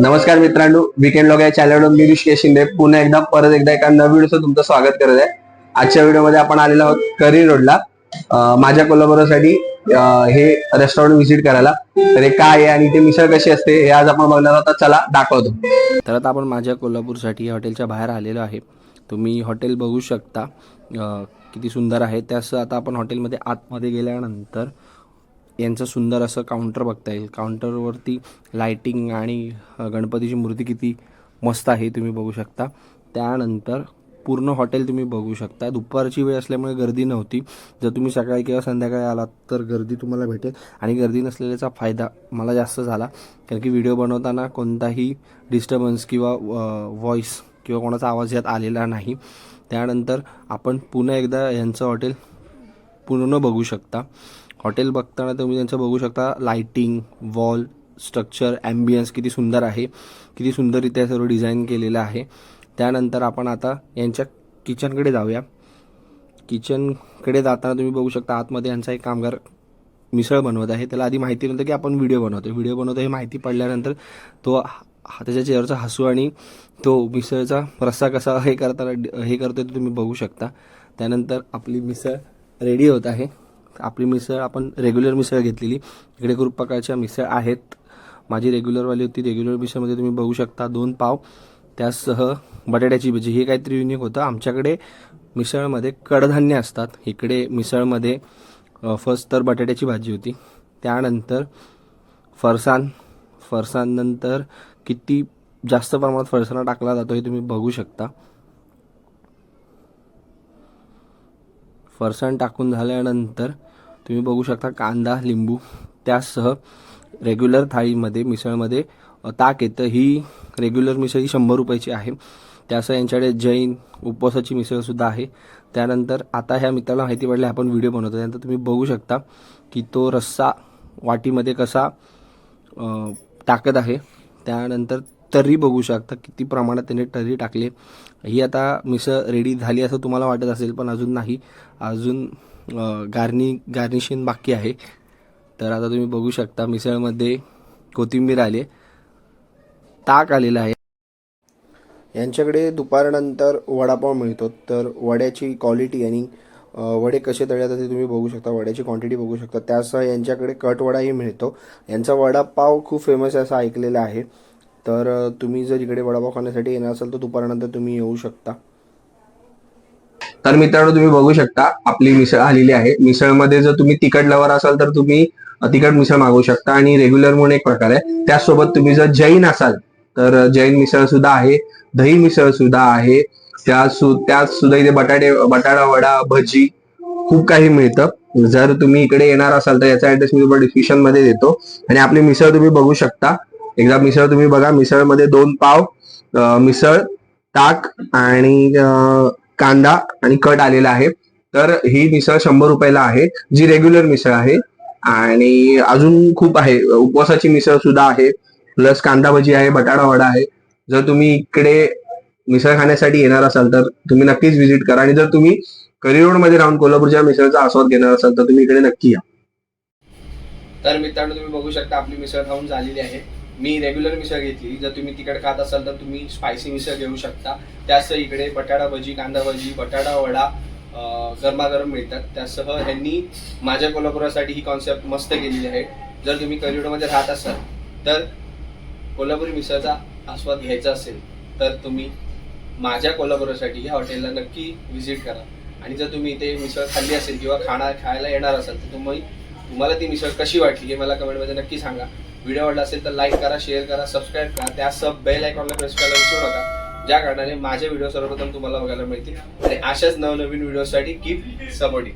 नमस्कार मित्रांनो weekend log या चॅनलवर मी ऋषिकेश शिंदे. पुन्हा एकदा परत एकदा एका नवीन व्हिडिओचं तुमचं स्वागत करत आहे. आजच्या व्हिडिओमध्ये आपण आलेलो आहोत करी रोडला. माझ्या कोल्हापुरासाठी हे रेस्टॉरंट व्हिजिट करायला. तर हे काय आहे आणि ते मिसळ कशी असते हे आज आपण बघणार आहोत. चला दाखवतो. तर आता आपण माझ्या कोल्हापूरसाठी हॉटेलच्या बाहेर आलेलो आहे. तुम्ही हॉटेल बघू शकता. किती सुंदर आहे. त्यास आता आपण हॉटेलमध्ये आतमध्ये गेल्यानंतर यांचं सुंदर असं काउंटर बघता येईल. काउंटरवरती लाइटिंग आणि गणपतीची मूर्ती किती मस्त आहे तुम्ही बघू शकता. त्यानंतर पूर्ण हॉटेल तुम्ही बघू शकता. दुपारची वेळ असल्यामुळे गर्दी नव्हती. जर तुम्ही सकाळी किंवा संध्याकाळी आलात तर गर्दी तुम्हाला भेटेल. आणि गर्दी नसलेल्याचा फायदा मला जास्त झाला. कारण की व्हिडिओ बनवताना कोणताही डिस्टर्बन्स किंवा व्हॉईस किंवा कोणाचा आवाज यात आलेला नाही. त्यानंतर आपण पुन्हा एकदा यांचं हॉटेल पूर्ण बघू शकता. हॉटेल बघताना तुम्ही त्यांचं बघू शकता. लाइटिंग वॉल स्ट्रक्चर ॲम्बियन्स किती सुंदर आहे. किती सुंदररित्या सर्व डिझाईन केलेलं आहे. त्यानंतर आपण आता यांच्या किचनकडे जाऊया. किचनकडे जाताना तुम्ही बघू शकता आतमध्ये यांचा एक कामगार मिसळ बनवत आहे. त्याला आधी माहिती नव्हतं की आपण व्हिडिओ बनवतो व्हिडिओ बनवतो हे माहिती पडल्यानंतर तो हा- त्याच्या चेहऱ्याचा हसू आणि तो मिसळचा रस्सा कसा हे करताना हे करतो ते तुम्ही बघू शकता. त्यानंतर आपली मिसळ रेडी होत आहे. आपली मिसळ आपण रेग्युलर मिसळ घेतलेली. इकडे खूप प्रकारच्या मिसळ आहेत. माझी रेग्युलरवाली होती. रेग्युलर मिसळमध्ये तुम्ही बघू शकता दोन पाव. त्यासह बटाट्याची भजी. हे काहीतरी युनिक होतं. आमच्याकडे मिसळमध्ये कडधान्य असतात. इकडे मिसळमध्ये फर्स्ट तर बटाट्याची भाजी होती. त्यानंतर फरसाण फरसाणनंतर किती जास्त प्रमाणात फरसाणा टाकला जातो हे तुम्ही बघू शकता. फरसाण टाकून झाल्यानंतर तुम्ही बघू शकता कांदा लिंबू त्यासह रेग्युलर थाळीमध्ये मिसळमध्ये ताक येतं. ही रेग्युलर मिसळ ही शंभर रुपयाची आहे. त्यासह यांच्याकडे जैन उपवासाची मिसळसुद्धा आहे. त्यानंतर आता ह्या मित्राला माहिती पडली आपण व्हिडिओ बनवतो. त्यानंतर तुम्ही बघू शकता की तो रस्सा वाटीमध्ये कसा टाकत आहे. त्यानंतर तर्री बघू शकता किती प्रमाणात त्याने तर्री टाकले. ही आता मिसळ रेडी झाली असं तुम्हाला वाटत असेल पण अजून नाही. अजून गार्नी गार्नि गार्निशिंग बाकी आहे. तर आता तुम्ही बघू शकता मिसळमध्ये कोथिंबीर आले ताक आलेलं आहे. यांच्याकडे दुपारनंतर वडापाव मिळतो. तर वड्याची क्वालिटी आणि वडे कसे तळतात ते तुम्ही बघू शकता. वड्याची क्वांटिटी बघू शकता. त्यासह यांच्याकडे कटवडाही मिळतो. यांचा वडापाव खूप फेमस आहे असं ऐकलेलं आहे. तर तुम्ही जर इकडे वडापाव खाण्यासाठी येणार असाल तर दुपारनंतर तुम्ही येऊ शकता. तर मित्रांनो तुम्ही बघू शकता आपली मिसळ आलेली आहे. मिसळमध्ये जर तुम्ही तिखट लवर असाल तर तुम्ही तिखट मिसळ मागवू शकता. आणि रेग्युलर म्हणून एक प्रकार आहे. त्यासोबत तुम्ही जर जैन असाल तर जैन मिसळ सुद्धा आहे. दही मिसळ सुद्धा आहे. त्या सु त्यात सुद्धा इथे बटाटे बटाटा वडा भजी खूप काही मिळतं. जर तुम्ही इकडे येणार असाल तर याचा ऍड्रेस मी तुम्हाला डिस्क्रिप्शनमध्ये देतो. आणि आपली मिसळ तुम्ही बघू शकता. एकदा मिसळ तुम्ही बघा मिसळमध्ये दोन पाव मिसळ ताक आणि कांदा आणि कट आलेला आहे. तर ही मिसळ शंभर रुपयाला आहे जी रेग्युलर मिसळ आहे. आणि अजून खूप आहे उपवासाची मिसळ सुद्धा आहे. प्लस कांदा भजी आहे बटाटा वडा आहे. जर तुम्ही इकडे मिसळ खाण्यासाठी येणार असाल तर तुम्ही नक्कीच व्हिजिट करा. आणि जर तुम्ही करी रोडमध्ये राहून कोल्हापूरच्या मिसळचा आस्वाद घेणार असाल तर तुम्ही इकडे नक्की या. तर मित्रांनो तुम्ही बघू शकता आपली मिसळ खाऊन झालेली आहे. मी रेग्युलर मिसळ घेतली. जर तुम्ही तिकडे खात असाल तर तुम्ही स्पायसी मिसळ घेऊ शकता. त्यासह इकडे बटाटा भजी कांदा भजी बटाटा वडा गरमागरम मिळतात. त्यासह ह्यांनी माझ्या कोल्हापुरासाठी ही कॉन्सेप्ट मस्त केलेली आहे. जर तुम्ही करिडोमध्ये राहत असाल तर कोल्हापुरी मिसळचा आस्वाद घ्यायचा असेल तर तुम्ही माझ्या कोल्हापुरासाठी ह्या हॉटेलला नक्की व्हिजिट करा. आणि जर तुम्ही इथे मिसळ खाल्ली असेल किंवा खाणार खायला येणार असाल तर तुम्ही तुम्हाला ती मिसळ कशी वाटली हे मला कमेंटमध्ये नक्की सांगा. व्हिडिओ आवडला असेल तर लाईक करा शेअर करा सबस्क्राईब करा. त्या सब बेल आयकॉनला प्रेस करायला विसरू नका. ज्या कारणाने माझे व्हिडिओ सर्वप्रथम तुम्हाला बघायला मिळतील. आणि अशाच नवनवीन व्हिडिओसाठी कीप सपोर्टिंग